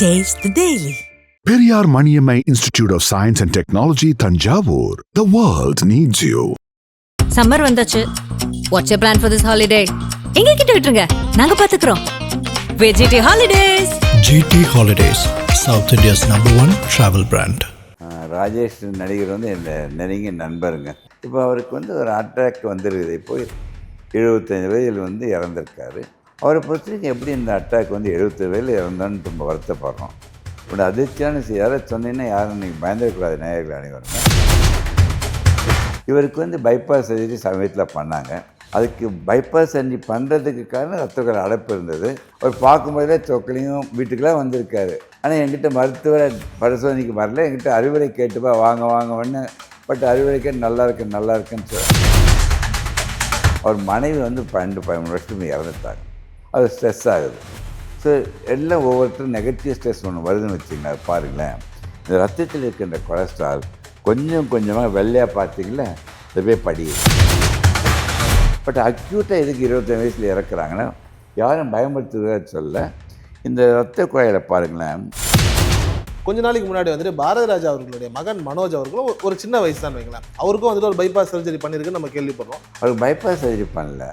Taste the Daily. Periyar Maniammai Institute of Science and Technology, Tanjavur. The world needs you. Summer வந்தாச்சு what's plan for this holiday எங்க கிட்ட விட்டுருங்க நாங்க பாத்துக்கிறோம் வெஜிடி holidays GT Holidays, South India's number one travel brand. ஆஹ் ராஜேஷ் நடிகர் வந்து என் நெருங்கிய நண்பருங்க இப்போ அவருக்கு வந்து ஒரு அட்டாக் வந்துருக்குது இப்போ எழுபத்தஞ்சு வயதில் வந்து இறந்துருக்காரு அவரை பொறுத்த வரைக்கும் எப்படி இந்த அட்டாக் வந்து எழுபத்தி வயதில் இறந்தான்னு ரொம்ப வருத்தப்படுறோம். இப்படி அதிர்ச்சியான செய்தி யாரை சொன்னீங்கன்னா யாரும் நீங்கள் பயந்துடக்கூடாது நேயர்கள் அனைவருங்க இவருக்கு வந்து பைபாஸ் சர்ஜரி சமயத்தில் பண்ணாங்க. அதுக்கு பைபாஸ் சர்ஜரி பண்ணுறதுக்கு காரணம் ரத்தக்கல் அடைப்பு இருந்தது. அவர் பார்க்கும்போதே சொக்கலையும் வீட்டுக்கெல்லாம் வந்திருக்காரு. ஆனால் என்கிட்ட மருத்துவரை பரிசோதனைக்கு வரல. என்கிட்ட அறிவுரை கேட்டுப்பா வாங்க வாங்க ஒன்று பட் அறிவுரை கேட்டு நல்லா இருக்கு நல்லா இருக்குன்னு சொல்ல அவர் மனைவி வந்து பன்னெண்டு பதிமூணு வருஷத்துக்கு இறந்துட்டாங்க அது ஸ்ட்ரெஸ் ஆகுது. ஸோ எல்லாம் ஒவ்வொருத்தரும் நெகட்டிவ் ஸ்ட்ரெஸ் ஒன்று வருதுன்னு வச்சுங்க பாருங்களேன். இந்த ரத்தத்தில் இருக்கின்ற கொலஸ்ட்ரால் கொஞ்சம் கொஞ்சமாக வெள்ளையாக பார்த்தீங்களா அது போய் படியுது. பட் அக்யூட்டாக எதுக்கு இருபத்தஞ்சு வயசில் இறக்குறாங்கன்னா யாரும் பயமுறுத்துவதாக சொல்ல இந்த ரத்த குழாயில் பாருங்களேன். கொஞ்ச நாளைக்கு முன்னாடி வந்துட்டு பாரதி ராஜா அவர்களுடைய மகன் மனோஜ் அவர்களும் ஒரு- சின்ன வயசு தான் வைங்களேன். அவருக்கும் வந்துட்டு ஒரு பைபாஸ் சர்ஜரி பண்ணியிருக்குன்னு நம்ம கேள்விப்படுறோம். அவருக்கு பைபாஸ் சர்ஜரி பண்ணல.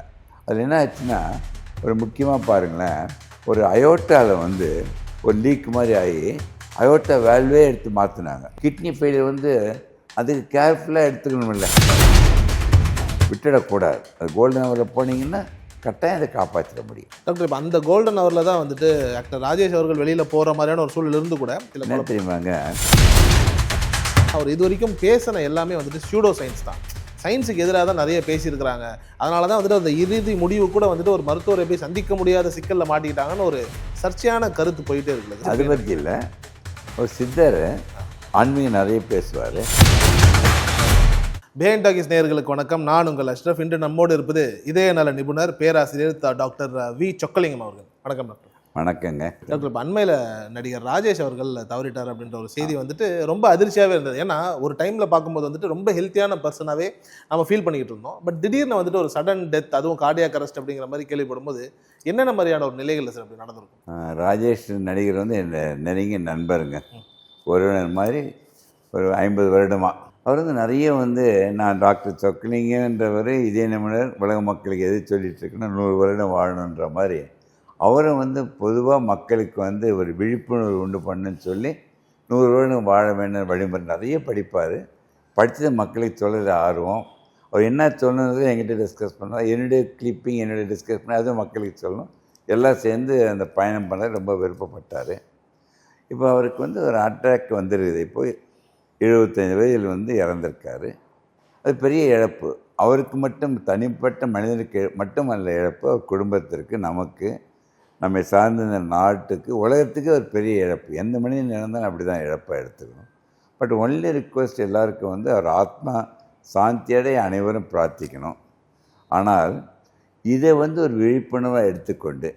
அதில் என்ன ஆச்சுன்னா ஒரு முக்கியமாக பாருங்களேன் ஒரு அயோட்டாவில் வந்து ஒரு லீக் மாதிரி ஆகி அயோட்டா வேல்வே எடுத்து மாற்றினாங்க கிட்னி ஃபெயிலியர் வந்து அதுக்கு கேர்ஃபுல்லாக எடுத்துக்கணுமில்ல விட்டுடக்கூடாது. அது கோல்டன் ஹவரில் போனீங்கன்னா கட்டாயம் அதை காப்பாற்றிட முடியும். டாக்டர் இப்போ அந்த கோல்டன் ஹவரில் தான் வந்துட்டு டாக்டர் ராஜேஷ் அவர்கள் வெளியில் போகிற மாதிரியான ஒரு சூழல் இருந்து கூட என்ன தெரியுமாங்க? அவர் இது வரைக்கும் பேசின எல்லாமே வந்துட்டு ஸ்யூடோ சயின்ஸ் தான். சயின்ஸுக்கு எதிராக தான் நிறைய பேசியிருக்கிறாங்க. அதனால தான் வந்துட்டு அந்த இறுதி முடிவு கூட வந்துட்டு ஒரு மருத்துவரை போய் சந்திக்க முடியாத சிக்கலில் மாட்டிக்கிட்டாங்கன்னு ஒரு சர்ச்சையான கருத்து போயிட்டே அது இருக்குது பற்றி இல்லை. ஒரு சித்தர் ஆன்மீகம் நிறைய பேசுவார். பேன் டாக்கிஸ் நேயர்களுக்கு வணக்கம். நான் உங்கள் அஷ்ரஃப் இன்று நம்மோடு இருப்பது இதய நல நிபுணர் பேராசிரியர் டாக்டர் வி. சொக்கலிங்கம் அவர்கள். வணக்கம் டாக்டர். வணக்கங்க. டாக்டர் இப்போ அண்மையில் நடிகர் ராஜேஷ் அவர்கள் தவறிட்டார் அப்படின்ற ஒரு செய்தி வந்துட்டு ரொம்ப அதிர்ச்சியாகவே இருந்தது. ஏன்னா ஒரு டைமில் பார்க்கும்போது வந்துட்டு ரொம்ப ஹெல்த்தியான பர்சனாகவே நம்ம ஃபீல் பண்ணிக்கிட்டு இருந்தோம். பட் திடீர்னு வந்துட்டு ஒரு சடன் டெத் அதுவும் கார்டியாக் அரெஸ்ட் அப்படிங்கிற மாதிரி கேள்விப்படும்போது என்னென்ன மாதிரியான ஒரு நிலைகள் சார் அப்படி நடந்திருக்கும்? ராஜேஷ் நடிகர் வந்து என் நெருங்கிய நண்பருங்க. உறவினர் மாதிரி ஒரு ஐம்பது வருடமா. அவர் வந்து நிறைய வந்து நான் டாக்டர் சொக்கலிங்கன்றவர் இதே நிமிடர் உலக மக்களுக்கு எது சொல்லிட்டு இருக்குன்னா நூறு வருடம் வாழணுன்ற மாதிரி அவரும் வந்து பொதுவாக மக்களுக்கு வந்து ஒரு விழிப்புணர்வு உண்டு பண்ணுன்னு சொல்லி நூறு வருடம் வாழ வேண்டும் வழிமுறை நிறைய படிப்பார். படித்தது மக்களுக்கு சொல்லுற ஆர்வம். அவர் என்ன சொல்லணுன்றது என்கிட்ட டிஸ்கஸ் பண்ணார். என்னுடைய கிளிப்பிங் என்னுடைய டிஸ்கஸ் பண்ண அதுவும் மக்களுக்கு சொல்லணும். எல்லாம் சேர்ந்து அந்த பயணம் பண்ண ரொம்ப விருப்பப்பட்டார். இப்போ அவருக்கு வந்து ஒரு அட்டாக் வந்துருக்குது. இப்போ எழுபத்தஞ்சு வயதில் வந்து இறந்துருக்காரு. அது பெரிய இழப்பு. அவருக்கு மட்டும் தனிப்பட்ட மனிதனுக்கு மட்டும் அல்ல இழப்பு. அவர் குடும்பத்திற்கு நமக்கு நம்மை சார்ந்த இந்த நாட்டுக்கு உலகத்துக்கு ஒரு பெரிய இழப்பு. எந்த மனிதன் இழந்தாலும் அப்படி தான் இழப்பாக எடுத்துக்கணும். பட் ஒன்லி ரிக்வஸ்ட் எல்லாருக்கும் வந்து அவர் ஆத்மா சாந்தியடைய அனைவரும் பிரார்த்திக்கணும். ஆனால் இதை வந்து ஒரு விழிப்புணர்வாக எடுத்துக்கொண்டு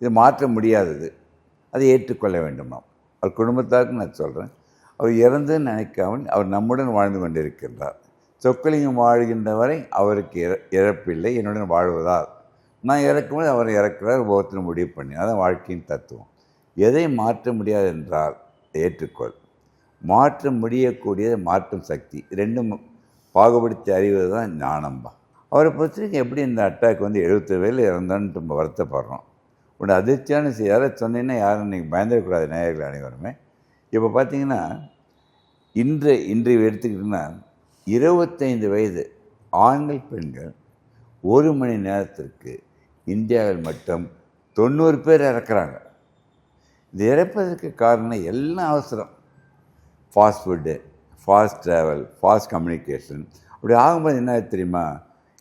இது மாற்ற முடியாதது. அதை ஏற்றுக்கொள்ள வேண்டும்? நாம் அவர் குடும்பத்தாருக்கு நான் சொல்கிறேன் அவர் இறந்துன்னு நினைக்காமல் அவர் நம்முடன் வாழ்ந்து கொண்டிருக்கின்றார். சொக்கலிங்கம் வாழ்கின்ற வரை அவருக்கு இற இறப்பில்லை என்னுடன் வாழ்வதால். நான் இறக்கும்போது அவர் இறக்கிறார் ஒவ்வொருத்தரும் முடிவு பண்ணி. அதான் வாழ்க்கையின் தத்துவம். எதை மாற்ற முடியாது என்றால் ஏற்றுக்கொள். மாற்ற முடியக்கூடியது மாற்றும் சக்தி. ரெண்டும் பாகுபடுத்தி அறிவது தான் ஞானம்பா. அவரை பொறுத்தவரைக்கும் எப்படி இந்த அட்டாக் வந்து எழுபத்தி வயதில் இறந்தான்னு ரொம்ப வருத்தப்படுறோம். உடனே அதிர்ச்சியான செய்ய யாரை சொன்னீங்கன்னா யாரும் நீங்கள் பயந்துடக்கூடாது நேயர்கள் அனைவருமே. இப்போ பார்த்தீங்கன்னா இன்று இன்றைய எடுத்துக்கிட்டிங்கன்னா இருபத்தைந்து வயது ஆண்கள் பெண்கள் ஒரு மணி நேரத்திற்கு இந்தியாவில் மட்டும் தொண்ணூறு பேர் இறக்குறாங்க. இது இறப்பதற்கு காரணம் எல்லாம் அவசரம். Fast food fast travel fast communication அப்படி ஆகும்போது என்ன தெரியுமா?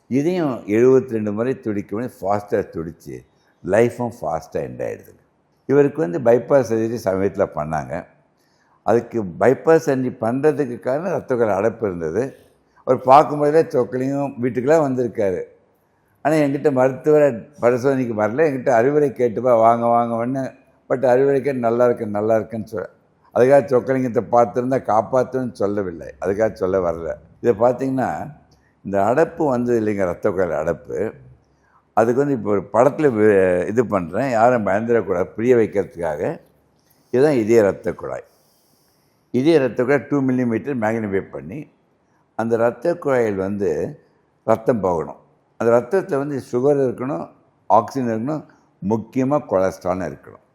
இதையும் எழுபத்தி ரெண்டு முறை துடிக்கும் ஃபாஸ்ட்டாக துடித்து லைஃப்பும் ஃபாஸ்ட்டாக எண்ட் ஆகிடுது இவருக்கு வந்து பைபாஸ் சர்ஜரி சமயத்தில் பண்ணாங்க. அதுக்கு பைபாஸ் சர்ஜரி பண்ணுறதுக்கு காரணம் ரத்தக்கல் அடைப்பு இருந்தது. அவர் பார்க்கும்போதே சொக்கலையும் வீட்டுக்கெல்லாம் வந்திருக்காரு. ஆனால் என்கிட்ட மருத்துவரை பரிசோதனைக்கு வரல. என்கிட்ட அறிவுரை கேட்டுப்பா வாங்க வாங்க ஒன்று பட் அறிவுரை கேட்டு நல்லா இருக்கு நல்லா இருக்குன்னு சொல்ல அதுக்காக சொக்கலிங்கத்தை பார்த்துருந்தா காப்பாற்றுன்னு சொல்லவில்லை. அதுக்காக சொல்ல வரல. இதை பார்த்தீங்கன்னா இந்த அடப்பு வந்தது இல்லைங்க ரத்தக்கொழாயில் அடப்பு. அதுக்கு வந்து இப்போ ஒரு படத்தில் இது பண்ணுறேன் யாரும் பயந்துடக்கூடாது புரிய வைக்கிறதுக்காக. இதுதான் இதய ரத்த குழாய். இதய ரத்த குழாய் டூ மில்லிமீட்டர் மேக்னிஃபை பண்ணி அந்த ரத்த குழாயில் வந்து ரத்தம் போகணும். அந்த ரத்தத்தில் வந்து சுகர் இருக்கணும் ஆக்சிஜன் இருக்கணும் முக்கியமாக கொலஸ்ட்ரால்னு இருக்கணும்.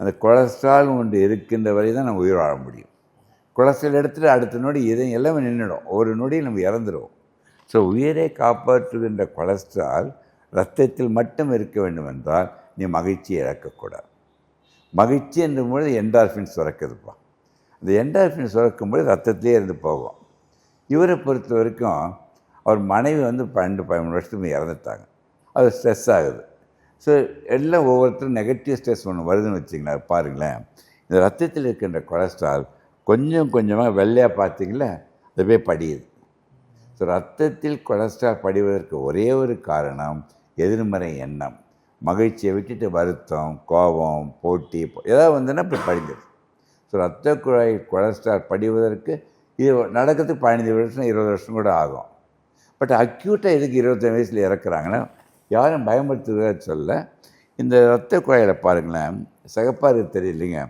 அந்த கொலஸ்ட்ரால் ஒன்று இருக்கின்ற வரை தான் நம்ம உயிர் வாழ முடியும். கொலஸ்ட்ரால் எடுத்துட்டு அடுத்த நொடி இதை எல்லாமே நின்றுடும் ஒரு நொடியில் நம்ம இறந்துடுவோம் ஸோ உயிரை காப்பாற்றுகின்ற கொலஸ்ட்ரால் ரத்தத்தில் மட்டும் இருக்க வேண்டும் என்றால் நீ மகிழ்ச்சியை இழக்கக்கூடாது. மகிழ்ச்சி என்ற பொழுது என்டார்ஃபின் சுரக்குதுப்பா. அந்த என்டார்ஃபின் சுரக்கும்போது ரத்தத்திலே இருந்து போகும். இவரை பொறுத்த வரைக்கும் அவர் மனைவி வந்து பன்னெண்டு பதிமூணு வருஷத்துக்கு இறந்துட்டாங்க. அது ஸ்ட்ரெஸ் ஆகுது. ஸோ எல்லாம் ஒவ்வொருத்தரும் நெகட்டிவ் ஸ்ட்ரெஸ் ஒன்று வருதுன்னு வச்சிங்களேன் பாருங்களேன். இந்த ரத்தத்தில் இருக்கின்ற கொலஸ்ட்ரால் கொஞ்சம் கொஞ்சமாக வெள்ளையாக பார்த்தீங்களா அது போய் படியுது. ஸோ ரத்தத்தில் கொலஸ்ட்ரால் படிவதற்கு ஒரே ஒரு காரணம் எதிர்மறை எண்ணம். மகிழ்ச்சியை விட்டுட்டு வருத்தம் கோபம் போட்டி ஏதாவது வந்துன்னா இப்போ படிஞ்சிடும். ஸோ ரத்த குழாய் கொலஸ்ட்ரால் படிவதற்கு இது நடக்கிறதுக்கு பதினஞ்சு வருஷம் இருபது வருஷம் கூட ஆகும். பட் அக்யூட்டாக எதுக்கு இருபத்தஞ்சு வயசில் இறக்குறாங்கன்னா யாரும் பயமுறுத்துறதா சொல்ல இந்த ரத்த குழாயில் பாருங்களேன் சிகப்பாக இருக்குது தெரியலைங்க.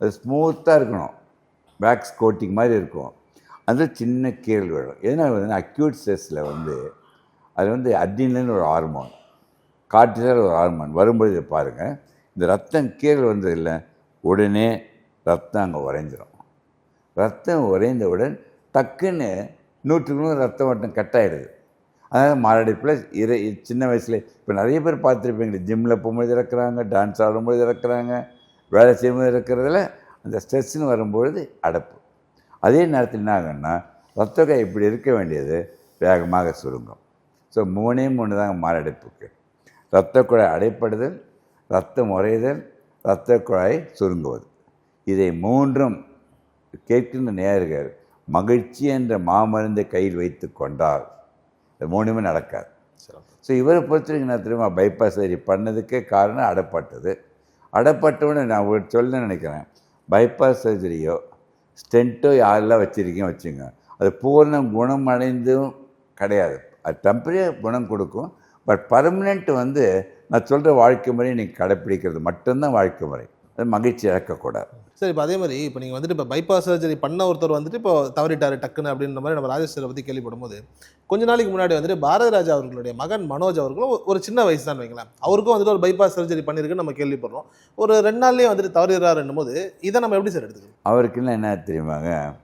அது ஸ்மூத்தாக இருக்கணும். பேக்ஸ் கோட்டிங் மாதிரி இருக்கும். அது சின்ன கீரல் விழும். எதனால் வந்து அக்யூட் ஸ்ட்ரெஸ்ஸில் வந்து அது வந்து அட்ரினலின் ஒரு ஹார்மோன் கார்டிசால் ஒரு ஹார்மோன் வரும்பொழுது பாருங்கள் இந்த ரத்தம் கீரல் வந்தது இல்லை உடனே ரத்தம் அங்கே உறைஞ்சிரும். ரத்தம் உறைந்தவுடன் டக்குன்னு நூற்றுக்கு நூறு ரத்த ஓட்டம் கட் ஆகிடுது அதனால் மாரடைப்பில் இறை சின்ன வயசில் இப்போ நிறைய பேர் பார்த்துருப்பீங்க ஜிம்மில் போகும்போது இறக்குறாங்க டான்ஸ் ஆடும்போது இறக்குறாங்க வேலை செய்யும்போது இறக்குறதுல அந்த ஸ்ட்ரெஸ்ன்னு வரும்பொழுது அடப்பு. அதே நேரத்தில் என்ன ஆகுன்னா ரத்தகை இப்படி இருக்க வேண்டியது வேகமாக சுருங்கும். ஸோ மூணே மூணு தாங்க மாரடைப்புக்கு. இரத்த குழாய் அடைப்படுதல் ரத்தம் உறைதல் இரத்த குழாய் சுருங்குவது. இதை மூன்றும் கேட்கின்ற நேர்கள் மகிழ்ச்சி என்ற மாமருந்தை கையில் வைத்து கொண்டால் மூணுமே நடக்காது. ஸோ இவரை பொறுத்த வரைக்கும் நான் தெரியுமா? பைபாஸ் சர்ஜரி பண்ணதுக்கே காரணம் அடப்பட்டது. அடப்பட்டவுடனே நான் ஒரு சொல்ல நினைக்கிறேன். பைபாஸ் சர்ஜரியோ ஸ்டென்ட்டோ யாரெல்லாம் வச்சுருக்கீங்க வச்சுங்க. அது பூர்ணம் குணம் அடைந்தும் கிடையாது. அது டெம்பரரியாக குணம் கொடுக்கும். பட் பர்மனெண்ட் வந்து நான் சொல்கிற வாழ்க்கை முறையை நீங்கள் கடைப்பிடிக்கிறது மட்டும்தான் வாழ்க்கை முறை. மகிழ்ச்சி இழக்கக்கூடாது. சரி இப்போ அதே மாதிரி இப்போ நீங்கள் வந்துட்டு இப்போ பைபாஸ் சர்ஜரி பண்ண ஒருத்தர் வந்துட்டு இப்போ தவறிட்டாரு டக்குன்னு அப்படின்ற மாதிரி நம்ம ராஜேஷ் சாரை பற்றி கேள்விப்படும் போது கொஞ்ச நாளைக்கு முன்னாடி வந்துட்டு பாரதி ராஜா அவர்களுடைய மகன் மனோஜ் அவர்களும் ஒரு- சின்ன வயசு தான் வைங்களேன். அவருக்கும் வந்துட்டு ஒரு பைபாஸ் சர்ஜரி பண்ணியிருக்குன்னு நம்ம கேள்விப்படுறோம். ஒரு ரெண்டு நாள்லேயே வந்துட்டு தவறிடுறாருன்னும் போது இதை நம்ம எப்படி சார் எடுத்துக்கணும்? அவருக்குன்னு என்ன தெரியுமாங்க?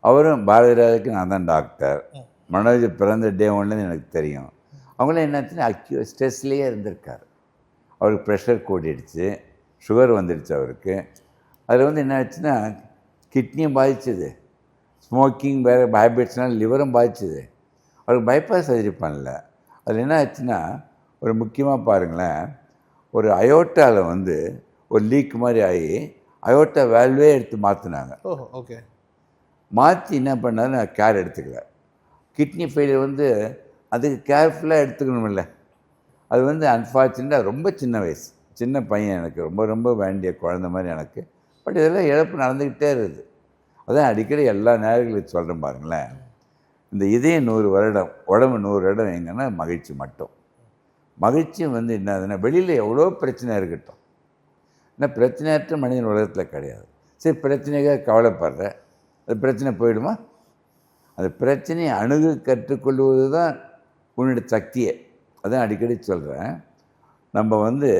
அவரும் பாரதிராஜுக்கு நான் தான் டாக்டர் மனோஜ் பிறந்த டே ஒன்லேருந்து எனக்கு தெரியும். அவங்களும் என்னாச்சுன்னா அக்யூ ஸ்ட்ரெஸ்லேயே இருந்திருக்கார். அவருக்கு ப்ரெஷர் கூடிடுச்சு. சுகர் வந்துடுச்சு அவருக்கு. அதில் வந்து என்ன ஆச்சுன்னா கிட்னியும் பாதிச்சது. ஸ்மோக்கிங் வேறு ஹேபிட்ஸ்னால லிவரும் பாதிச்சது. அவருக்கு பைபாஸ் சர்ஜரி பண்ணல. அதில் என்ன ஆச்சுன்னா ஒரு முக்கியமாக பாருங்களேன் ஒரு அயோட்டாவில் வந்து ஒரு லீக் மாதிரி ஆகி அயோட்டா வேல்வே எடுத்து மாற்றினாங்க ஓகே. மாற்றி என்ன பண்ணாரு நான் கேர் எடுத்துக்கல. கிட்னி ஃபெயிலியர் வந்து அதுக்கு கேர்ஃபுல்லாக எடுத்துக்கணுமில்ல. அது வந்து அன்ஃபார்ச்சுனேட்டாக ரொம்ப சின்ன வயசு. சின்ன பையன் எனக்கு ரொம்ப ரொம்ப வேண்டிய குழந்த மாதிரி எனக்கு. பட் இதெல்லாம் இழப்பு நடந்துக்கிட்டே இருக்குது. அதான் அடிக்கடி எல்லா நேரங்களையும் சொல்கிறேன் பாருங்களேன். இந்த இதயம் நூறு வருடம் உடம்பு நூறு வருடம் எங்கன்னா மகிழ்ச்சி மட்டும். மகிழ்ச்சி வந்து என்னதுன்னா வெளியில் எவ்வளோ பிரச்சனை இருக்கட்டும். ஏன்னா பிரச்சனையற்ற மனிதன் உலகத்தில் கிடையாது. சரி பிரச்சனைக்காக கவலைப்படுற அது பிரச்சனை போயிடுமா? அந்த பிரச்சனையை அணுகு கற்றுக்கொள்வது தான் உன்னுடைய சக்தியை. அதான் அடிக்கடி சொல்கிறேன் நம்ம வந்து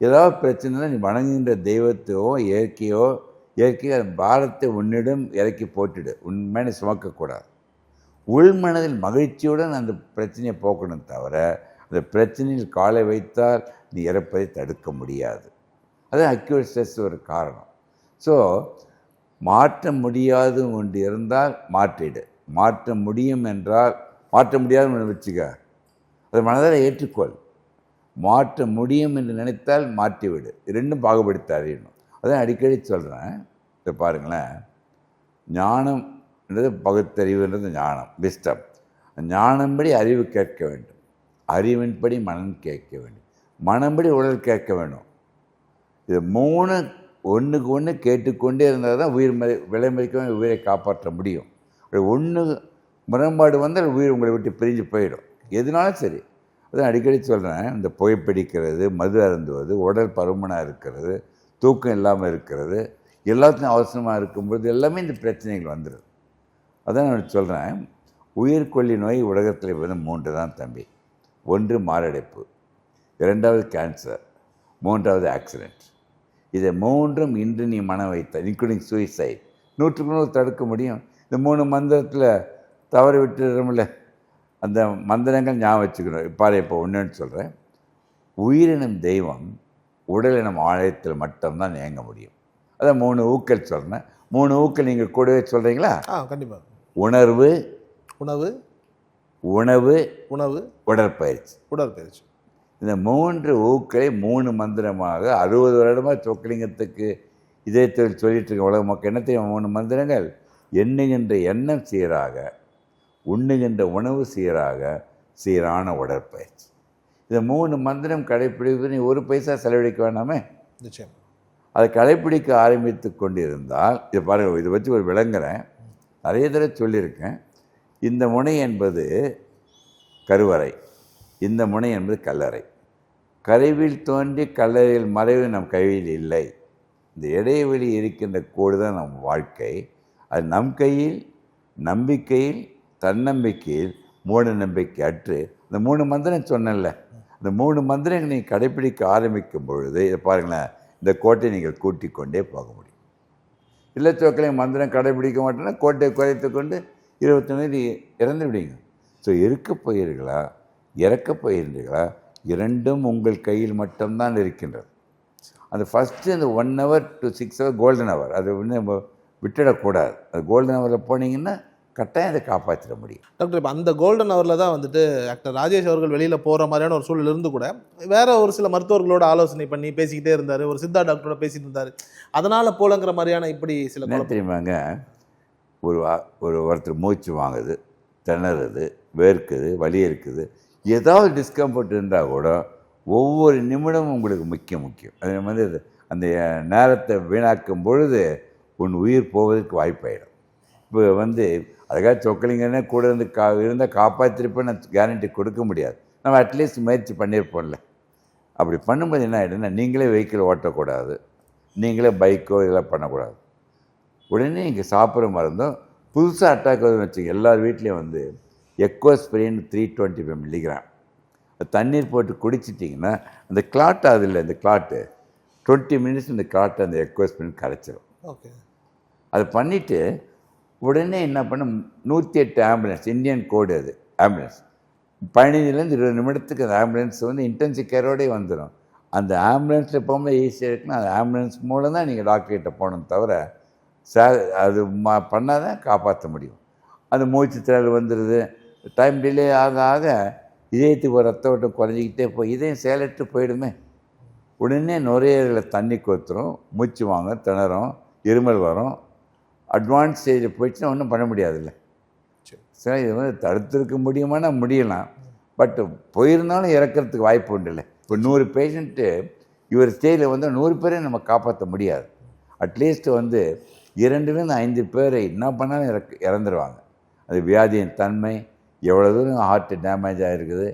ஏதாவது பிரச்சனைனா நீ வணங்குகின்ற தெய்வத்தையோ இயற்கையோ இயற்கையோ அந்த பாரத்தை உன்னிடம் இறக்கி போட்டுடு. உண்மையான சுமக்கக்கூடாது. உள்மனதில் மகிழ்ச்சியுடன் அந்த பிரச்சனையை போக்கணும் தவிர அந்த பிரச்சனையில் காலை வைத்தால் நீ இறப்பதை தடுக்க முடியாது. அது அக்யூட் ஸ்ட்ரெஸ் ஒரு காரணம். ஸோ மாற்ற முடியாது ஒன்று இருந்தால் மாற்றிடு. மாற்ற முடியும் என்றால் மாற்ற முடியாது ஒன்று வச்சுக்க. அதை மனதில் ஏற்றுக்கொள். மாற்ற முடியும் என்று நினைத்தால் மாற்றிவிடு. ரெண்டும் பாகுபடுத்த அறியணும் அதான் அடிக்கடி சொல்கிறேன் இதை பாருங்களேன். ஞானம் என்றது பகுத்தறிவுன்றது ஞானம் விஸ்டம் ஞானம்படி அறிவு கேட்க வேண்டும். அறிவின்படி மனம் கேட்க வேண்டும். மனம்படி உடல் கேட்க வேண்டும். இது மூணு ஒன்றுக்கு ஒன்று கேட்டுக்கொண்டே இருந்தால் தான் உயிர் மறை விலைமறிக்க உயிரை காப்பாற்ற முடியும். அப்படி ஒன்று முரண்பாடு வந்தால் உயிர் உங்களை விட்டு பிரிஞ்சு போயிடும். எதுனாலும் சரி. அதான் அடிக்கடி சொல்கிறேன் இந்த புகைப்பிடிக்கிறது மது அருந்துவது உடல் பருமனாக இருக்கிறது தூக்கம் இல்லாமல் இருக்கிறது எல்லாத்துக்கும் அவசரமாக இருக்கும்போது எல்லாமே இந்த பிரச்சனைகள் வந்துடுது அதான் நான் சொல்கிறேன் உயிர்கொல்லி நோய் உலகத்தில் வந்து மூன்று தான் தம்பி. ஒன்று மாரடைப்பு இரண்டாவது கேன்சர் மூன்றாவது ஆக்சிடெண்ட் இதை மூன்றும் இன்று நீ மனம் வைத்த இன்க்ளூடிங் சூசைட் நூற்றுக்கு நூறு தடுக்க முடியும். இந்த மூணு மந்திரத்தில் தவறு விட்டுடுறோம்ல அந்த மந்திரங்கள் ஞாபகம் வச்சுக்கணும். பாரு இப்போ ஒன்றுன்னு சொல்கிறேன் உயிரினம் தெய்வம் உடலினம் ஆழத்தில் மட்டும்தான் இயங்க முடியும். அதான் மூணு ஊக்கள் சொல்கிறேன் மூணு ஊக்கள் நீங்கள் கூடவே சொல்கிறீங்களா ஆ கண்டிப்பாக உணர்வு உணவு உணவு உணவு உடற்பயிற்சி. உடற்பயிற்சி. இந்த மூன்று ஊக்களை மூணு மந்திரமாக அறுபது வருடமாக சொக்கலிங்கத்துக்கு இதே தொழில் சொல்லிட்டு இருக்க உலக மக்கள் என்ன தெரியும் மூணு மந்திரங்கள்? எண்ணுகின்ற எண்ணம் சீராக உண்ணுகின்ற உணவு சீராக சீரான உடற்பயிற்சி. இந்த மூணு மந்திரம் கடைப்பிடிப்பது நீ ஒரு பைசா செலவழிக்க வேணாமே நிச்சயம். அதை கடைப்பிடிக்க ஆரம்பித்து கொண்டிருந்தால் இது பாருங்கள் இதை வச்சு ஒரு விளங்குறேன். நிறைய தடவை சொல்லியிருக்கேன். இந்த முனை என்பது கருவறை இந்த முனை என்பது கல்லறை. கருவில் தோன்றி கல்லறையில் மறைவு நம் கையில் இல்லை. இந்த இடைவெளி இருக்கின்ற கோடு தான் நம் வாழ்க்கை. அது நம் கையில் நம்பிக்கையில் தன்னம்பிக்கையில் மூட நம்பிக்கை அற்று இந்த மூணு மந்திரம் சொன்னேன்ல இந்த மூணு மந்திரங்கள் நீங்கள் கடைப்பிடிக்க ஆரம்பிக்கும் பொழுது இதை பாருங்களேன் இந்த கோட்டை நீங்கள் கூட்டிக் கொண்டே போக முடியும். இல்லச்சோக்களை மந்திரம் கடைபிடிக்க மாட்டேன்னா கோட்டையை குறைத்து கொண்டு இருபத்தொன்னு இறந்து விடுங்க. ஸோ இருக்கப் போயிருங்களா இறக்கப் போயிருந்தீர்களா இரண்டும் உங்கள் கையில் மட்டும்தான் இருக்கின்றது. அந்த ஃபஸ்ட்டு அந்த one hour to six hour golden hour அது வந்து நம்ம விட்டுடக்கூடாது. அது கோல்டன் ஹவரில் போனீங்கன்னா கட்டாயம் அதை காப்பாற்றிட முடியும். டாக்டர் இப்போ அந்த கோல்டன் ஹவரில் தான் வந்துட்டு டாக்டர் ராஜேஷ் அவர்கள் வெளியில் போகிற மாதிரியான ஒரு சூழல் இருந்து கூட வேற ஒரு சில மருத்துவர்களோட ஆலோசனை பண்ணி பேசிக்கிட்டே இருந்தார். ஒரு சித்தா டாக்டரோட பேசிட்டு இருந்தார். அதனால் போலங்கிற மாதிரியான இப்படி சில என்ன. தெரியுமாங்க? ஒரு ஒரு ஒருத்தர் மூச்சு வாங்குது திணறுது வேர்க்குது வலி இருக்குது. ஏதாவது டிஸ்கம்ஃபர்ட் இருந்தால் கூட ஒவ்வொரு நிமிடமும் உங்களுக்கு முக்கியம் முக்கியம். அது வந்து அந்த நேரத்தை வீணாக்கும் பொழுது உன் உயிர் போவதற்கு வாய்ப்பாயிடும். இப்போ வந்து அதுக்காக சொக்கலிங்கன்னே கூட இருந்து கா இருந்தால் காப்பாற்றிருப்பேன்னு கேரண்டி கொடுக்க முடியாது. நம்ம அட்லீஸ்ட் முயற்சி பண்ணியிருப்போம்ல. அப்படி பண்ணும்போது என்ன ஆகிடும்னா நீங்களே வெஹிக்கிள் ஓட்டக்கூடாது. நீங்களே பைக்கோ இதெல்லாம் பண்ணக்கூடாது. உடனே இங்கே சாப்பிட்ற மருந்தும் புதுசாக அட்டாக் வருதுன்னு வச்சுங்க எல்லார் வீட்லேயும் வந்து Ecosprin three twenty five milligram தண்ணீர் போட்டு குடிச்சிட்டிங்கன்னா அந்த கிளாட் ஆகுதுல்ல இந்த கிளாட்டு டுவெண்ட்டி மினிட்ஸ் இந்த கிளாட்டை அந்த எக்கோஸ்பிரின் கரைச்சிரும். ஓகே. அதை பண்ணிவிட்டு உடனே என்ன பண்ண நூற்றி எட்டு ஆம்புலன்ஸ் இந்தியன் கோடு அது ஆம்புலன்ஸ். பதினஞ்சுலேருந்து இருபது நிமிடத்துக்கு அந்த ஆம்புலன்ஸ் வந்து இன்டென்சிவ் கேரோடே வந்துடும் அந்த ஆம்புலன்ஸில் போகும்போது ஈஸியாக இருக்குன்னா அந்த ஆம்புலன்ஸ் மூலம் தான் நீங்கள் டாக்டர்கிட்ட போகணும் தவிர சார் அது மா பண்ணால் தான் காப்பாற்ற முடியும். அந்த மூச்சு திறல் வந்துடுது டைம் டிலே ஆக ஆக இதயத்துக்கு ஒரு ரத்த ஓட்டம் குறைஞ்சிக்கிட்டே போய் இதயம் செயலற்று போயிடுமே. உடனே நுரையீரலில் தண்ணி கொத்துரும் மூச்சு வாங்க திணறும் இருமல் வரும். அட்வான்ஸ் ஸ்டேஜில் போயிடுச்சுன்னா ஒன்றும் பண்ண முடியாதுல்ல. சரி. இது வந்து தடுத்திருக்க முடியுமானா முடியலாம். பட் போயிருந்தாலும் இறக்கிறதுக்கு வாய்ப்பு உண்டுல்ல. இப்போ நூறு பேஷண்ட்டு இவர் ஸ்டேஜில் வந்து நூறு பேரை நம்ம காப்பாற்ற முடியாது. அட்லீஸ்ட் வந்து இரண்டுலேருந்து ஐந்து பேரை என்ன பண்ணாலும் இறக்கு இறந்துருவாங்க. அது வியாதியின் தன்மை எவ்வளோ தூரம் ஹார்ட் டேமேஜ் ஆகிருக்குது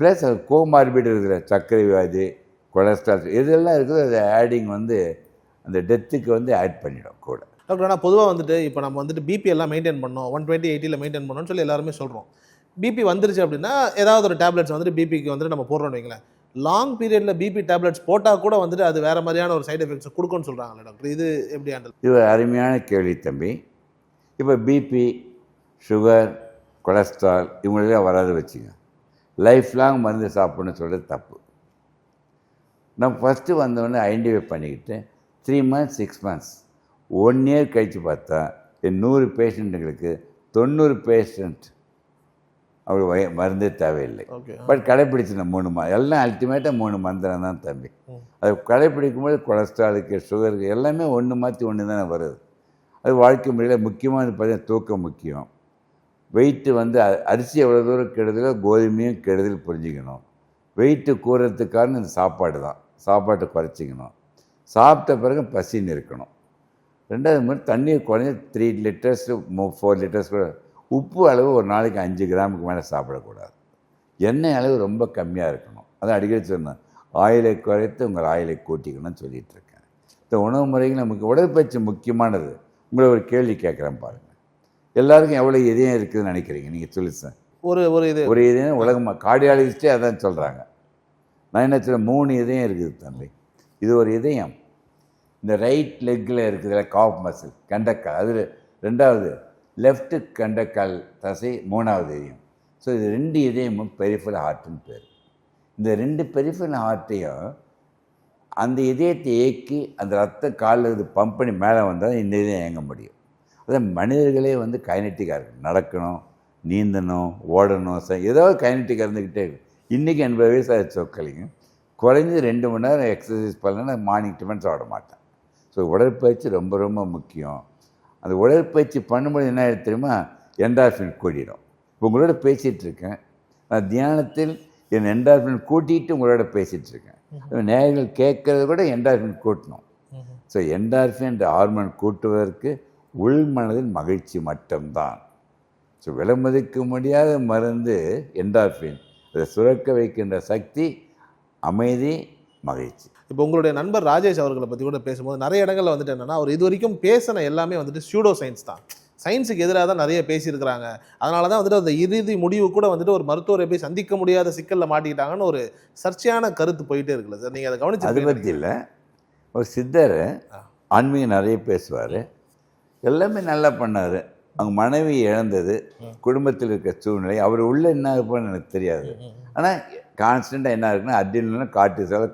ப்ளஸ் அது கோமார்பிட் இருக்கிற சர்க்கரை வியாதி கொலஸ்ட்ரால் இதெல்லாம் இருக்குது அது ஆடிங் வந்து அந்த டெத்துக்கு வந்து ஆட் பண்ணிடும் கூட. டாக்டர் ஆனால் பொதுவாக வந்துட்டு இப்போ நம்ம வந்துட்டு பிபி எல்லாம் மெயின்டைன் பண்ணோம். ஒன் டுவெண்ட்டி எயிட்டியில் மெயின்டைன் பண்ணோம்னு சொல்லி எல்லாருமே சொல்கிறோம் பிபி வந்துருச்சு அப்படின்னா ஏதாவது ஒரு டேப்லெட்ஸ் வந்துட்டு பிபிக்கு வந்துட்டு நம்ம போடுறோம்னு வைங்களேன். லாங் பீரியடில் பிபி டேப்லெட்ஸ் போட்டால் கூட வந்துட்டு அது வேறு மாதிரியான ஒரு சைடு எஃபெக்ட்ஸ் கொடுக்கும்னு சொல்கிறாங்களே டாக்டர் இது எப்படி ஹேண்டில் இது அருமையான கேள்வி தம்பி. இப்போ பிபி சுகர் கொலஸ்ட்ரால் இவங்களெல்லாம் வராது வச்சுங்க லைஃப் லாங் மருந்து சாப்பிட்ணுன்னு சொல்கிறது தப்பு. நம்ம ஃபஸ்ட்டு வந்தோடனே ஐடென்டிஃபை பண்ணிக்கிட்டு three months six months one year கழித்து பார்த்தா என் நூறு பேஷண்ட்டுங்களுக்கு தொண்ணூறு பேஷண்ட் அவர் வய- மருந்தே தேவையில்லை. பட் கடைப்பிடிச்சின மூணு மா எல்லாம் அல்டிமேட்டாக மூணு மந்திரம் தான் தம்பி. அது கடைப்பிடிக்கும்போது கொலஸ்ட்ராலுக்கு சுகருக்கு எல்லாமே ஒன்று மாற்றி ஒன்று தானே வருது. அது வாழ்க்கை முறையில் முக்கியமானது பார்த்தீங்கன்னா தூக்கம் முக்கியம். வெயிட்டு வந்து அரிசி எவ்வளோ தூரம் கெடுதலோ கோதுமையும் கெடுதல் புரிஞ்சுக்கணும். வெயிட்டு கூறதுக்கு காரணம் இந்த சாப்பாடு தான். சாப்பாட்டை குறைச்சிக்கணும். சாப்பிட்ட பிறகு பசின்னு இருக்கணும். ரெண்டாவது மாதிரி தண்ணீர் குறைஞ்ச த்ரீ லிட்டர்ஸ் ஃபோர் லிட்டர்ஸ் கூட உப்பு அளவு ஒரு நாளைக்கு அஞ்சு கிராமுக்கு மேலே சாப்பிடக்கூடாது. எண்ணெய் அளவு ரொம்ப கம்மியாக இருக்கணும். அதான் அடிக்கடி சொன்னேன். ஆயிலை குறைத்து உங்கள் ஆயிலை கூட்டிக்கணும்னு சொல்லிட்டு இருக்கேன். இந்த உணவு முறைகள் நமக்கு உடற்பயிற்சி முக்கியமானது. உங்களை ஒரு கேள்வி கேட்குறேன் பாருங்கள் எல்லாருக்கும் எவ்வளோ இதயம் இருக்குதுன்னு நினைக்கிறீங்க? நீங்கள் சொல்லு சார். ஒரு ஒரு இது. ஒரு இதயம் உலகமாக கார்டியாலஜிஸ்டே அதான் சொல்கிறாங்க நான் என்ன சொல்ல மூணு இதயம் இருக்குது தம்பி இது ஒரு இதயம். இந்த ரைட் லெக்கில் இருக்குதுல காஃப் மசில் கண்டக்கால். அது ரெண்டாவது லெஃப்ட்டு கண்டக்கால் தசை மூணாவது இதயம். ஸோ இது ரெண்டு இதயமும் பெரிஃபல் ஹார்ட்டுன்னு பேர். இந்த ரெண்டு பெரிஃபல் ஹார்ட்டையும் அந்த இதயத்தை ஏக்கி அந்த ரத்த காலில் இது பம்ப் பண்ணி மேலே வந்தால் இந்த இதயம் இயங்க முடியும். அதான் மனிதர்களே வந்து கைனட்டிக்காக இருக்கும் நடக்கணும் நீந்தணும் ஓடணும் ச ஏதாவது கைனட்டிக்காக இருந்துக்கிட்டே இருக்கும். இன்றைக்கி எண்பது வயசு ஆச்சு சொக்கலிங்க. குறைஞ்சது ரெண்டு மணி நேரம் எக்ஸசைஸ் பண்ணலன்னா மார்னிங் டிஃபன் சாப்பிட மாட்டேன். ஸோ உடற்பயிற்சி ரொம்ப ரொம்ப முக்கியம். அந்த உடற்பயிற்சி பண்ணும்போது என்ன ஆயிடுது தெரியுமா? என்டார்ஃபின் கூடிடும் இப்போ உங்களோட பேசிகிட்டு இருக்கேன் நான் தியானத்தில் என் என்டார்ஃபின் கூட்டிகிட்டு உங்களோட பேசிகிட்டு இருக்கேன் நேயர்கள் கேட்கறத கூட என்டார்ஃபின் கூட்டணும். ஸோ என்டார்ஃபின் என்ற ஹார்மோன் கூட்டுவதற்கு உள் மனதில் மகிழ்ச்சி மட்டும்தான். ஸோ விலைமதிக்க முடியாத மருந்து என்டார்ஃபின் அதை சுரக்க வைக்கின்ற சக்தி அமைதி மகிழ்ச்சி. இப்போ உங்களுடைய நண்பர் ராஜேஷ் அவர்களை பற்றி கூட பேசும்போது நிறைய இடங்கள்ல வந்துட்டு என்னன்னா அவர் இது வரைக்கும் பேசின எல்லாமே வந்துட்டு சூடோ சயின்ஸ் தான். சயின்ஸுக்கு எதிராக தான் நிறைய பேசியிருக்கிறாங்க. அதனால தான் வந்துட்டு அந்த இறுதி முடிவு கூட வந்துட்டு ஒரு மருத்துவரை போய் சந்திக்க முடியாத சிக்கலில் மாட்டிக்கிட்டாங்கன்னு ஒரு சர்ச்சையான கருத்து போயிட்டே இருக்குல்ல சார். நீங்கள் அதை அது கவனிச்சு பற்றி இல்லை. ஒரு சித்தர் ஆன்மீகம் நிறைய பேசுவார். எல்லாமே நல்லா பண்ணார். அவங்க மனைவி இழந்தது. குடும்பத்தில் இருக்க சூழ்நிலை. அவர் உள்ள என்ன இருப்பான்னு எனக்கு தெரியாது. ஆனால் கான்ஸ்டண்ட்டாக என்ன இருக்குன்னா அட்ரினல்னா காட்டு சேலை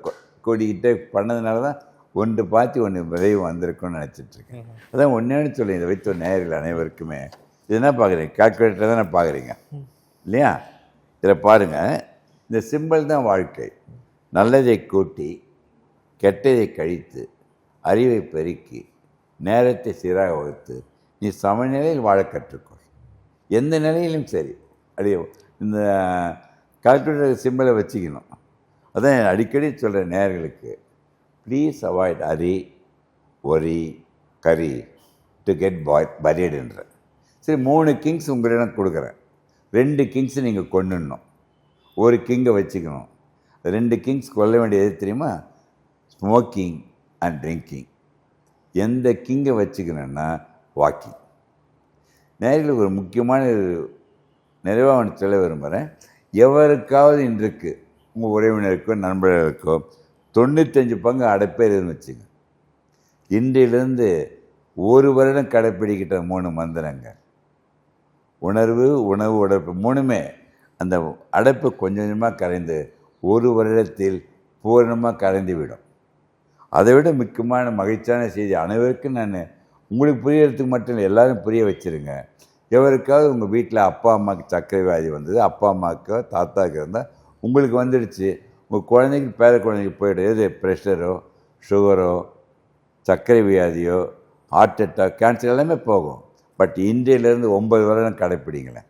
கூடிக்கிட்டே பண்ணதுனால தான் ஒன்று பார்த்து ஒன்று விரைவு வந்திருக்கும்னு நினச்சிட்டு இருக்கேன். அதான் ஒன்றே சொல்லி இதை வைத்த நேயர்கள் அனைவருக்குமே. இது என்ன பார்க்குறீங்க? கால்குலேட்டர் தானே பார்க்குறீங்க. இல்லையா? இதில் பாருங்கள் இந்த சிம்பிள் தான் வாழ்க்கை. நல்லதை கூட்டி கெட்டதை கழித்து அறிவை பெருக்கி நேரத்தை சீராக வகுத்து நீ சமநிலையில் வாழ கற்றுக்கொள். எந்த நிலையிலும் சரி. அடி இந்த கால்குலேட்டர் சிம்பிளை வச்சுக்கணும். அதான் அடிக்கடி சொல்கிற நேர்களுக்கு please avoid hurry worry curry to get by பரியடுன்ற சரி மூணு கிங்ஸ் உங்களிடம் கொடுக்குறேன். ரெண்டு கிங்ஸ் நீங்கள் கொண்டுடணும் ஒரு கிங்கை வச்சுக்கணும். ரெண்டு கிங்ஸ் கொல்ல வேண்டியது தெரியுமா? ஸ்மோக்கிங் அண்ட் ட்ரிங்கிங் எந்த கிங்கை வச்சுக்கணும்னா வாக்கிங் நேரில் ஒரு முக்கியமான நிறைவாக ஒன்று சொல்ல விரும்புகிறேன் எவருக்காவது இன்றைக்கு உங்கள் உறவினருக்கோ நண்பர்களுக்கோ தொண்ணூத்தஞ்சு பங்கு அடைப்பேருன்னு வச்சுங்க. இன்றிலிருந்து ஒரு வருடம் கடைப்பிடிக்கிட்ட மூணு மந்திரங்க உணர்வு உணவு உடற்பு மூணுமே அந்த அடைப்பு கொஞ்சம் கொஞ்சமாக கரைந்து ஒரு வருடத்தில் பூரணமாக கரைந்து விடும். அதை விட முக்கியமான மகிழ்ச்சியான செய்தி அனைவருக்கும் நான் உங்களுக்கு புரியறதுக்கு மட்டும் இல்லை எல்லோரும் புரிய வச்சிருங்க. எவருக்காவது உங்கள் வீட்டில் அப்பா அம்மாவுக்கு சர்க்கரை வியாதி வந்தது அப்பா அம்மாவுக்கோ தாத்தாவுக்கு இருந்தால் உங்களுக்கு வந்துடுச்சு. உங்கள் குழந்தைக்கு பேர குழந்தைக்கு போய்டும் எது? ப்ரெஷரோ சுகரோ சர்க்கரை வியாதியோ ஹார்ட் அட்டாக் கேன்சர் எல்லாமே போகும். பட் இன்றையிலேருந்து ஒம்பது வருடம் கடைப்பிடிங்களேன்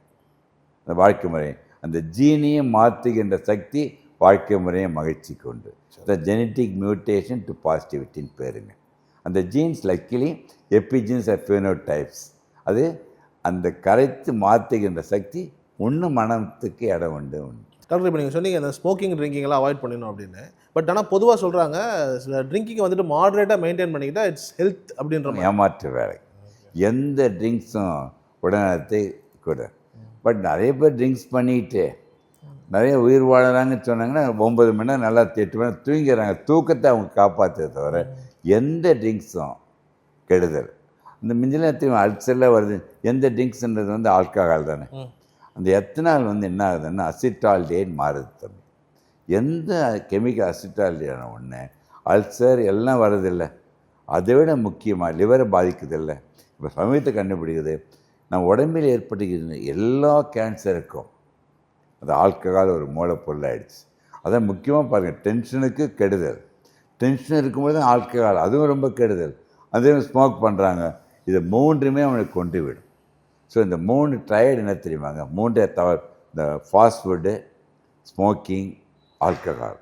அந்த வாழ்க்கை முறை அந்த ஜீனியை மாற்றுகின்ற சக்தி வாழ்க்கை முறையை மகிழ்ச்சி கொண்டு த ஜெனட்டிக் மியூட்டேஷன் டு பாசிட்டிவிட்டின்னு பேருங்க. அந்த genes luckily epigenes or phenotypes அது அந்த கரைத்து மாற்றுகின்ற சக்தி இன்னும் மனத்துக்கு இடம் உண்டு. டாக்டர் இப்போ நீங்கள் சொன்னீங்க அந்த ஸ்மோக்கிங் ட்ரிங்கிங்லாம் அவாய்ட் பண்ணணும் அப்படின்னு. பட் ஆனால் பொதுவாக சொல்கிறாங்க சில ட்ரிங்கிங் வந்துட்டு மாடரேட்டாக மெயின்டைன் பண்ணிக்கிட்டா இட்ஸ் ஹெல்த் அப்படின்ற ஏமாற்று வேலை. எந்த ட்ரிங்க்ஸும் உடனத்தை கூட. பட் நிறைய பேர் ட்ரிங்க்ஸ் பண்ணிக்கிட்டு நிறைய உயிர் வாழறாங்கன்னு சொன்னாங்கன்னா ஒன்பது மணி நேரம் நல்லா எட்டு மணி நேரம் தூங்கிடுறாங்க. தூக்கத்தை அவங்க காப்பாற்றுறத தவிர எந்த ட்ரிங்க்ஸும் கெடுதல். இந்த மிஞ்சிலத்தையும் அல்சரில் வருது? எந்த ட்ரிங்க்ஸ்ன்றது வந்து ஆல்கஹால் தானே. அந்த எத்தனால் வந்து என்ன ஆகுதுன்னா அசிட்டால்டேன்னு மாறுது தம்பி. எந்த கெமிக்கல் அசிட்டால்டேன ஒன்று அல்சர் எல்லாம் வரதில்லை அதை விட முக்கியமாக லிவரை பாதிக்குதில்ல. இப்போ சமயத்தை கண்டுபிடிக்குது நம்ம உடம்பில் ஏற்பட்டுக்கிற எல்லா கேன்சருக்கும் அது ஆல்கஹால் ஒரு மூலப்பொருள் ஆயிடுச்சு. அதான் முக்கியமாக பாருங்கள் டென்ஷனுக்கு கெடுதல். டென்ஷன் இருக்கும்போது தான் ஆல்கஹால் அதுவும் ரொம்ப கெடுதல். அதே ஸ்மோக் பண்ணுறாங்க இது மூன்றுமே அவனுக்கு கொண்டு விடும். ஸோ இந்த மூணு டயர்டு என்ன தெரியுமாங்க மூன்றே தவறு இந்த ஃபாஸ்ட் ஃபுட்டு ஸ்மோக்கிங் ஆல்கஹால்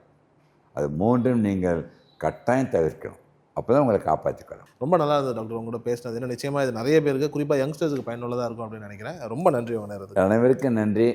அது மூன்றும் நீங்கள் கட்டாயம் தவிர்க்கணும். அப்போ தான் உங்களை காப்பாற்றிக்கலாம் ரொம்ப நல்லா இருந்தது டாக்டர் உங்களோட பேசினது. ஏன்னா நிச்சயமாக இது நிறைய பேருக்கு குறிப்பாக யங்ஸ்டர்ஸுக்கு பயனுள்ளதாக இருக்கும் அப்படின்னு நினைக்கிறேன். ரொம்ப நன்றி உங்க நேரத்துக்கு. அனைவருக்கும் நன்றி.